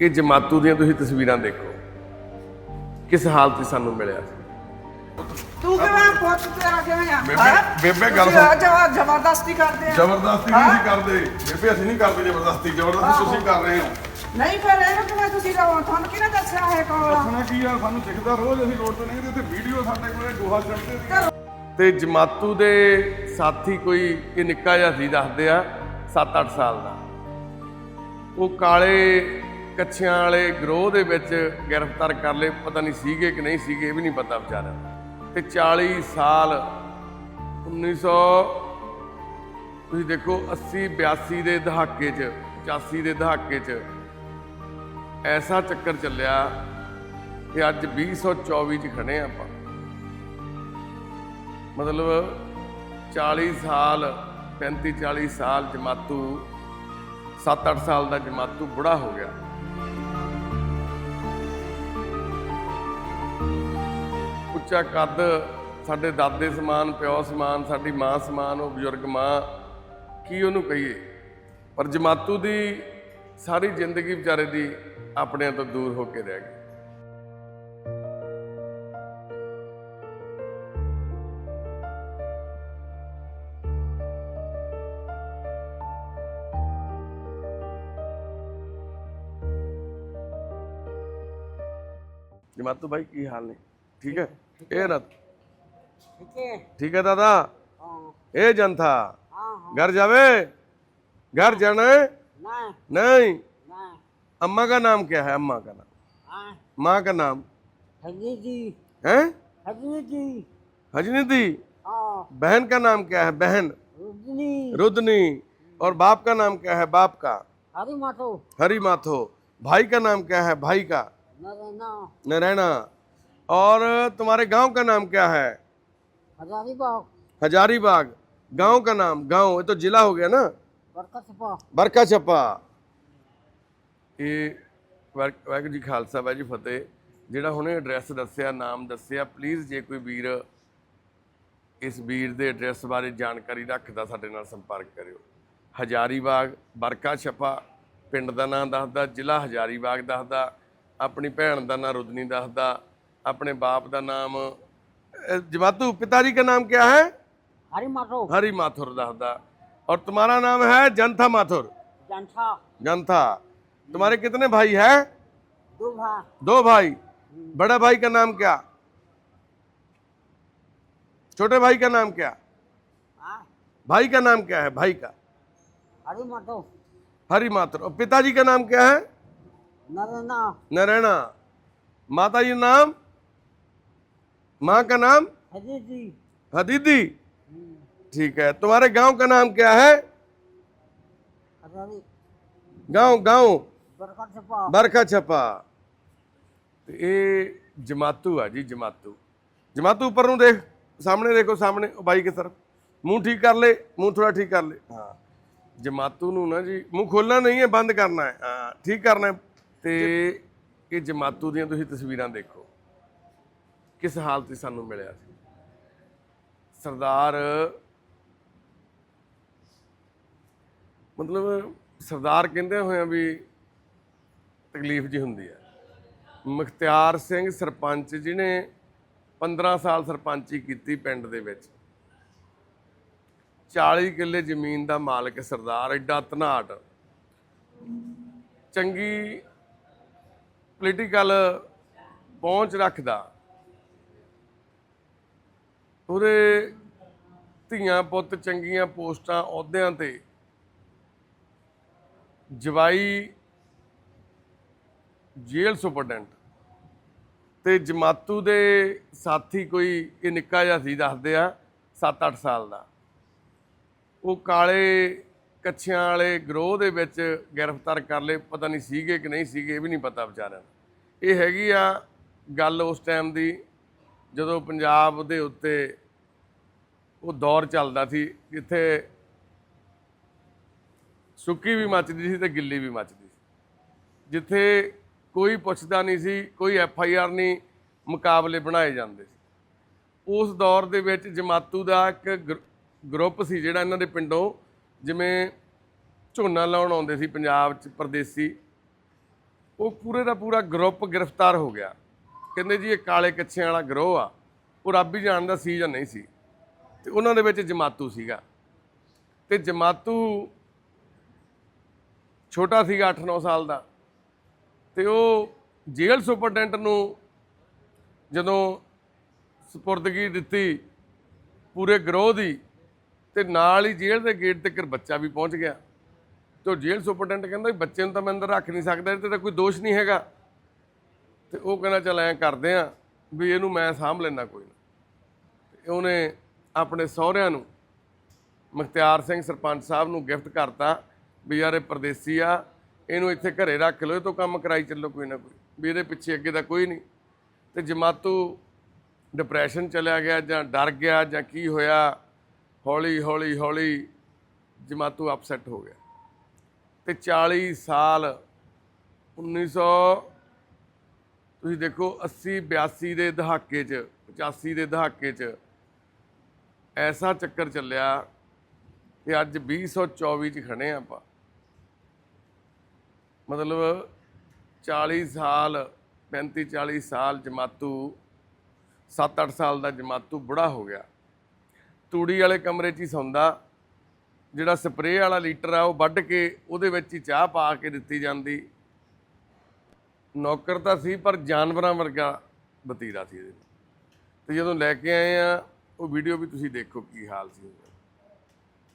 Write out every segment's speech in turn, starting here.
ਇਹ ਜਮਾਤੂ ਦੀਆਂ ਤੁਸੀਂ ਤਸਵੀਰਾਂ ਦੇਖੋ। ਕਿਸ ਹਾਲਤ 'ਚ ਸਾਨੂੰ ਮਿਲਿਆ ਸੀ? ਤੂੰ ਕਿਵੇਂ ਪੁੱਤ ਤੇਰਾ ਕਿਵੇਂ ਆ? ਬੇਬੇ- ਹੈਂ? ਬੇਬੇ ਗੱਲ ਤੁਸੀਂ ਸੁਣ। ਆ ਜਵਾ- ਜ਼ਬਰਦਸਤੀ ਕਰਦੇ ਆ। ਜ਼ਬਰਦਸਤੀ ਨਹੀਂ ਅਸੀਂ ਕਰਦੇ। ਬੇਬੇ ਅਸੀਂ ਨਹੀਂ ਕਰਦੇ ਜ਼ਬਰਦਸਤੀ। ਜ਼ਬਰਦਸਤੀ ਤੁਸੀਂ ਕਰ ਰਹੇ ਹੋ। ਨਹੀਂ ਫਿਰ ਇਹਨੂੰ ਕਿਵੇਂ ਤੁਸੀਂ ਰਹੋ ਤੁਹਾਨੂੰ ਕਿਹਨੇ ਦੱਸਿਆ ਹੈ ਕੋਲ? ਦੱਸਣਾ ਕੀ ਆ? ਸਾਨੂੰ ਦਿਖਦਾ ਰੋਜ਼ ਅਸੀਂ ਰੋਡ ਤੇ ਨਹੀਂ ਤੇ ਵੀਡੀਓ ਸਾਡੇ ਕੋਲੇ ਗੋਹਾ ਚੜਦੇ ਤੇ ਜਮਾਤੂ ਦੇ ਸਾਥੀ ਕੋਈ ਇਹ ਨਿੱਕਾ ਜਿਹਾ ਸੀ ਦੱਸਦੇ ਆ 7-8 ਸਾਲ ਦਾ। ਉਹ ਕਾਲੇ ਕੱਛਿਆਂ ਵਾਲੇ ਗਰੋਹ ਦੇ ਵਿੱਚ ਗ੍ਰਿਫਤਾਰ ਕਰ ਲਏ। ਪਤਾ ਨਹੀਂ ਸੀਗੇ ਕਿ ਨਹੀਂ ਸੀਗੇ, ਇਹ ਵੀ ਨਹੀਂ ਪਤਾ ਵਿਚਾਰਿਆਂ ਨੂੰ। ਤੇ 40 ਸਾਲ 1900 ਤੁਸੀਂ ਦੇਖੋ 80 82 ਦੇ ਦਹਾਕੇ 'ਚ 85 ਦੇ ਦਹਾਕੇ 'ਚ ਐਸਾ ਚੱਕਰ ਚੱਲਿਆ ਕਿ ਅੱਜ 2024 ਚ ਖੜੇ ਹਾਂ ਆਪਾਂ। ਮਤਲਬ 40 ਸਾਲ 35 40 ਸਾਲ ਜਮਾਤੂ 7-8 ਸਾਲ ਦਾ ਜਮਾਤੂ ਬੁੜਾ ਹੋ ਗਿਆ। ਉੱਚਾ ਕੱਦ, ਸਾਡੇ ਦਾਦੇ ਸਮਾਨ, ਪਿਓ ਸਮਾਨ, ਸਾਡੀ ਮਾਂ ਸਮਾਨ, ਉਹ ਬਜ਼ੁਰਗ ਮਾਂ, ਕੀ ਉਹਨੂੰ ਕਹੀਏ? ਪਰ ਜਮਾਤੂ ਦੀ ਸਾਰੀ ਜ਼ਿੰਦਗੀ ਵਿਚਾਰੇ ਦੀ ਆਪਣਿਆਂ ਤੋਂ ਦੂਰ ਹੋ ਕੇ ਰਹਿ ਗਈ। ਜਮਾਤੂ ਭਾਈ ਕੀ ਹਾਲ ਨੇ? ਠੀਕ ਹੈ? ठीक है। दादा। हाँ। ए जनता हाँ, हाँ। घर जावे? घर जाना है? नहीं। अम्मा का नाम क्या है? अम्मा का नाम। माँ का नाम। हजनी दी? बहन का नाम क्या है? बहन। रुदनी। और बाप का नाम क्या है? बाप का। हरी माथो हरी माथो भाई का नाम क्या है? भाई का। नरैना। और तुम्हारे गांव का नाम क्या है हजारीबाग गांव का नाम गांव ये तो जिला हो गया ना ਬਰਕਾ ਛੱਪਾ ਇਹ ਵਾਹਿ- ਵਾਹਿਗੁਰੂ ਜੀ ਖਾਲਸਾ ਵਾਹਿਗੁਰੂ ਜੀ ਫਤਿਹ ਜਿਹੜਾ ਹੁਣੇ ਐਡਰੈਸ ਦੱਸਿਆ ਨਾਮ ਦੱਸਿਆ ਪਲੀਜ਼ ਜੇ ਕੋਈ ਵੀਰ ਇਸ ਵੀਰ ਦੇ ਐਡਰੈਸ ਬਾਰੇ ਜਾਣਕਾਰੀ ਰੱਖਦਾ ਸਾਡੇ ਨਾਲ ਸੰਪਰਕ ਕਰਿਓ ਹਜ਼ਾਰੀਬਾਗ ਬਰਕਾ ਛੱਪਾ ਪਿੰਡ ਦਾ ਨਾਮ ਦੱਸਦਾ ਜ਼ਿਲ੍ਹਾ ਹਜ਼ਾਰੀਬਾਗ ਦੱਸਦਾ ਆਪਣੀ ਭੈਣ ਦਾ ਨਾਮ ਰੁਦਨੀ ਦੱਸਦਾ अपने बाप का नाम जमातू पिताजी का नाम क्या है हरी माथुर हरी माथुर दादा और तुम्हारा नाम है जनता माथुर जनता जनता तुम्हारे कितने भाई हैं दो भाई दो भाई बड़ा भाई का नाम क्या छोटे भाई का नाम क्या आ? भाई का नाम क्या है भाई का हरी माथुर हरी माथुर और पिताजी का नाम क्या है नरेना नरेना माता जी नाम माँ का नाम हरी जी हदीदी ठीक है तुम्हारे गांव का नाम क्या है हजारी गांव गांव बरकत छपा ਬਰਖਾ ਛਪਾ ਤੇ ਇਹ ਜਮਾਤੂ ਆ ਜੀ ਜਮਾਤੂ ਜਮਾਤੂ ਉੱਪਰ ਨੂੰ ਦੇਖ ਸਾਹਮਣੇ ਦੇਖੋ ਸਾਹਮਣੇ ਉਹ ਬਾਈ ਕੇ ਤਰਫ ਮੂੰਹ ਠੀਕ ਕਰ ਲੈ ਮੂੰਹ ਥੋੜਾ ਠੀਕ ਕਰ ਲੈ ਹਾਂ ਜਮਾਤੂ ਨੂੰ ਨਾ ਜੀ ਮੂੰਹ ਖੋਲਣਾ ਨਹੀਂ ਹੈ ਬੰਦ ਕਰਨਾ ਹੈ ਹਾਂ ਠੀਕ ਕਰਨਾ ਹੈ ਤੇ ਇਹ ਜਮਾਤੂ ਦੀਆਂ ਤੁਸੀਂ ਤਸਵੀਰਾਂ ਦੇਖੋ ਕਿਸ ਹਾਲਤ 'ਚ ਸਾਨੂੰ ਮਿਲਿਆ ਸੀ? ਸਰਦਾਰ, ਮਤਲਬ ਸਰਦਾਰ ਕਹਿੰਦੇ ਹੋਇਆ ਵੀ ਤਕਲੀਫ ਜੀ ਹੁੰਦੀ ਹੈ ਮੁਖਤਿਆਰ ਸਿੰਘ ਸਰਪੰਚ ਜਿਹਨੇ 15 ਸਾਲ ਸਰਪੰਚੀ ਕੀਤੀ ਪਿੰਡ ਦੇ ਵਿੱਚ। 40 ਕਿੱਲੇ ਜ਼ਮੀਨ ਦਾ ਮਾਲਕ ਸਰਦਾਰ, ਐਡਾ ਧਨਾਟ ਚੰਗੀ ਪੋਲੀਟੀਕਲ ਪਹੁੰਚ ਰੱਖਦਾ। ਉਹਦੇ ਧੀਆਂ ਪੁੱਤ ਚੰਗੀਆਂ ਪੋਸਟਾਂ ਅਹੁਦਿਆਂ ਤੇ ਜਵਾਈ ਜੇਲ੍ਹ ਸੁਪਰਡੈਂਟ ਤੇ ਜਮਾਤੂ ਦੇ ਸਾਥੀ ਕੋਈ ਇਹ ਨਿੱਕਾ ਜਿਹਾ ਸੀ ਦੱਸਦੇ ਆ 7-8 ਸਾਲ ਦਾ। ਉਹ ਕਾਲੇ ਕੱਛਿਆਂ ਵਾਲੇ ਗਰੋਹ ਦੇ ਵਿੱਚ ਗ੍ਰਿਫਤਾਰ ਕਰ ਲਏ, ਪਤਾ ਨਹੀਂ ਸੀਗੇ ਕਿ ਨਹੀਂ ਸੀਗੇ, ਇਹ ਵੀ ਨਹੀਂ ਪਤਾ ਵਿਚਾਰਿਆਂ ਨੂੰ ਇਹ ਹੈਗੀ ਆ ਗੱਲ ਉਸ ਟਾਈਮ ਦੀ ਜਦੋਂ ਪੰਜਾਬ ਦੇ ਉੱਤੇ ਉਹ ਦੌਰ ਚੱਲਦਾ ਸੀ, ਜਿੱਥੇ ਸੁੱਕੀ ਵੀ ਮੱਚਦੀ ਸੀ ਤੇ ਗਿੱਲੀ ਵੀ ਮੱਚਦੀ ਸੀ। ਜਿੱਥੇ ਕੋਈ ਪੁੱਛਦਾ ਨਹੀਂ ਸੀ, ਕੋਈ ਐਫ ਆਈ ਆਰ ਨਹੀਂ ਮੁਕਾਬਲੇ ਬਣਾਏ ਜਾਂਦੇ ਸੀ। ਉਸ ਦੌਰ ਦੇ ਵਿੱਚ ਜਮਾਤੂ ਦਾ ਇੱਕ ਗਰ- ਗਰੁੱਪ ਸੀ ਜਿਹੜਾ ਇਹਨਾਂ ਦੇ ਪਿੰਡੋਂ ਜਿਵੇਂ ਝੋਨਾ ਲਾਉਣ ਆਉਂਦੇ ਸੀ ਪੰਜਾਬ 'ਚ, ਪਰਦੇਸੀ। ਉਹ ਪੂਰੇ ਦਾ ਪੂਰਾ ਗਰੁੱਪ ਗ੍ਰਿਫਤਾਰ ਹੋ ਗਿਆ। ਕਹਿੰਦੇ ਜੀ ਇਹ ਕਾਲੇ ਕੱਛਿਆਂ ਵਾਲਾ ਗਰੋਹ ਆ, ਉਹ ਰੱਬ ਹੀ ਜਾਣਦਾ ਸੀ ਜਾਂ ਨਹੀਂ ਸੀ। ਤੇ ਉਹਨਾਂ ਦੇ ਵਿੱਚ ਜਮਾਤੂ ਸੀਗਾ। ਤੇ ਜਮਾਤੂ ਛੋਟਾ ਸੀਗਾ 8-9 ਸਾਲ ਦਾ। ਤੇ ਉਹ ਜੇਲ੍ਹ ਸੁਪਰਡੈਂਟ ਨੂੰ ਜਦੋਂ ਸਪੁਰਦਗੀ ਦਿੱਤੀ ਪੂਰੇ ਗਰੋਹ ਦੀ, ਤੇ ਨਾਲ ਹੀ ਜੇਲ੍ਹ ਦੇ ਗੇਟ ਤੱਕ ਬੱਚਾ ਵੀ ਪਹੁੰਚ ਗਿਆ। ਤੇ ਉਹ ਜੇਲ੍ਹ ਸੁਪਰਡੈਂਟ ਕਹਿੰਦਾ ਵੀ ਬੱਚੇ ਨੂੰ ਤਾਂ ਮੈਂ ਅੰਦਰ ਰੱਖ ਨਹੀਂ ਸਕਦਾ, ਇਹਦੇ ਤੇ ਤਾਂ ਕੋਈ ਦੋਸ਼ ਨਹੀਂ ਹੈਗਾ। ਤੇ ਉਹ ਕਹਿੰਦਾ ਚੱਲ ਐਂ ਕਰਦੇ ਆ ਵੀ ਇਹਨੂੰ ਮੈਂ ਸਾਂਭ ਲੈਣਾ ਕੋਈ ਨਾ। ਤੇ ਉਹਨੇ ਆਪਣੇ ਸਹੁਰਿਆਂ ਨੂੰ ਮੁਖਤਿਆਰ ਸਿੰਘ ਸਰਪੰਚ ਸਾਹਿਬ ਨੂੰ ਗਿਫਟ ਕਰਤਾ ਵੀ ਯਾਰ ਇਹ ਪਰਦੇਸੀ ਆ, ਇਹਨੂੰ ਇੱਥੇ ਘਰੇ ਰੱਖ ਲਓ, ਇਹ ਤੋਂ ਕੰਮ ਕਰਾਈ ਚੱਲੋ ਕੋਈ ਨਾ ਕੋਈ, ਵੀ ਇਹਦੇ ਪਿੱਛੇ ਅੱਗੇ ਦਾ ਕੋਈ ਨਹੀਂ। ਤੇ ਜਮਾਤੂ ਡਿਪਰੈਸ਼ਨ ਚਲਿਆ ਗਿਆ ਜਾਂ ਡਰ ਗਿਆ ਜਾਂ ਕੀ ਹੋਇਆ, ਹੌਲੀ ਹੌਲੀ ਹੌਲੀ ਜਮਾਤੂ ਅਪਸੈਟ ਹੋ ਗਿਆ। ਤੇ 40 ਸਾਲ 1900 ਤੁਸੀਂ ਦੇਖੋ 80 82 ਦੇ ਦਹਾਕੇ 'ਚ 85 ਦੇ ਦਹਾਕੇ 'ਚ ਐਸਾ ਚੱਕਰ ਚੱਲਿਆ ਕਿ ਅੱਜ 2024 'ਚ ਖੜੇ ਆ ਆਪਾਂ। ਮਤਲਬ 40 ਸਾਲ 35 40 ਸਾਲ ਜਮਾਤੂ 7-8 ਸਾਲ ਦਾ ਜਮਾਤੂ ਬੁੜਾ ਹੋ ਗਿਆ। ਤੂੜੀ ਵਾਲੇ ਕਮਰੇ 'ਚ ਹੀ ਸੌਂਦਾ, ਜਿਹੜਾ ਸਪਰੇਅ ਵਾਲਾ ਲੀਟਰ ਆ ਉਹ ਵੱਢ ਕੇ ਉਹਦੇ ਵਿੱਚ ਹੀ ਚਾਹ ਪਾ ਕੇ ਦਿੱਤੀ ਜਾਂਦੀ। ਨੌਕਰ ਤਾਂ ਸੀ, ਪਰ ਜਾਨਵਰਾਂ ਵਰਗਾ ਬਤੀਰਾ ਸੀ ਇਹਦੇ ਤੇ ਜਦੋਂ ਲੈ ਕੇ ਆਏ ਆ, ਉਹ ਵੀਡੀਓ ਵੀ ਤੁਸੀਂ ਦੇਖੋ ਕੀ ਹਾਲ ਸੀ ਉਹਦਾ।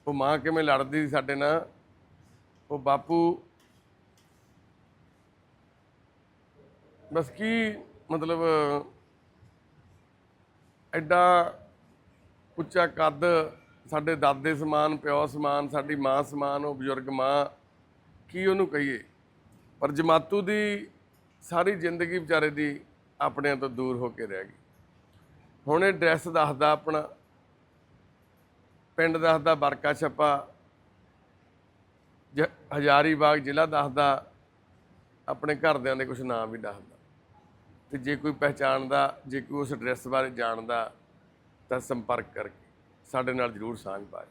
ਉਹ ਮਾਂ ਕਿਵੇਂ ਲੜਦੀ ਸੀ ਸਾਡੇ ਨਾਲ, ਉਹ ਬਾਪੂ ਬਸ ਕੀ ਮਤਲਬ ਐਡਾ ਉੱਚਾ ਕੱਦ, ਸਾਡੇ ਦਾਦੇ ਸਮਾਨ, ਪਿਓ ਸਮਾਨ, ਸਾਡੀ ਮਾਂ ਸਮਾਨ, ਉਹ ਬਜ਼ੁਰਗ ਮਾਂ, ਕੀ ਉਹਨੂੰ ਕਹੀਏ ਪਰ ਜਮਾਤੂ ਦੀ ਸਾਰੀ ਜ਼ਿੰਦਗੀ ਵਿਚਾਰੇ ਦੀ ਆਪਣਿਆਂ ਤੋਂ ਦੂਰ ਹੋ ਕੇ ਰਹਿ ਗਈ। ਹੁਣ ਇਹ ਡਰੈਸ ਦੱਸਦਾ ਆਪਣਾ, ਪਿੰਡ ਦੱਸਦਾ ਬਰਕਾ ਛੱਪਾ, ਜ- ਹਜ਼ਾਰੀ ਬਾਗ ਜ਼ਿਲ੍ਹਾ ਦੱਸਦਾ, ਆਪਣੇ ਘਰਦਿਆਂ ਦੇ ਕੁਝ ਨਾਮ ਵੀ ਦੱਸਦਾ। ਤੇ ਜੇ ਕੋਈ ਪਹਿਚਾਣਦਾ, ਜੇ ਕੋਈ ਉਸ ਐਡਰੈਸ ਬਾਰੇ ਜਾਣਦਾ, ਤਾਂ ਸੰਪਰਕ ਕਰਕੇ ਸਾਡੇ ਨਾਲ ਜਰੂਰ ਸਾਂਝ ਪਾਏ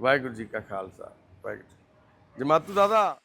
ਵਾਹਿਗੁਰੂ ਜੀ ਕਾ ਖਾਲਸਾ, ਵਾਹਿਗੁਰੂ ਜੀ। ਜਮਾਤੂ ਦਾਦਾ।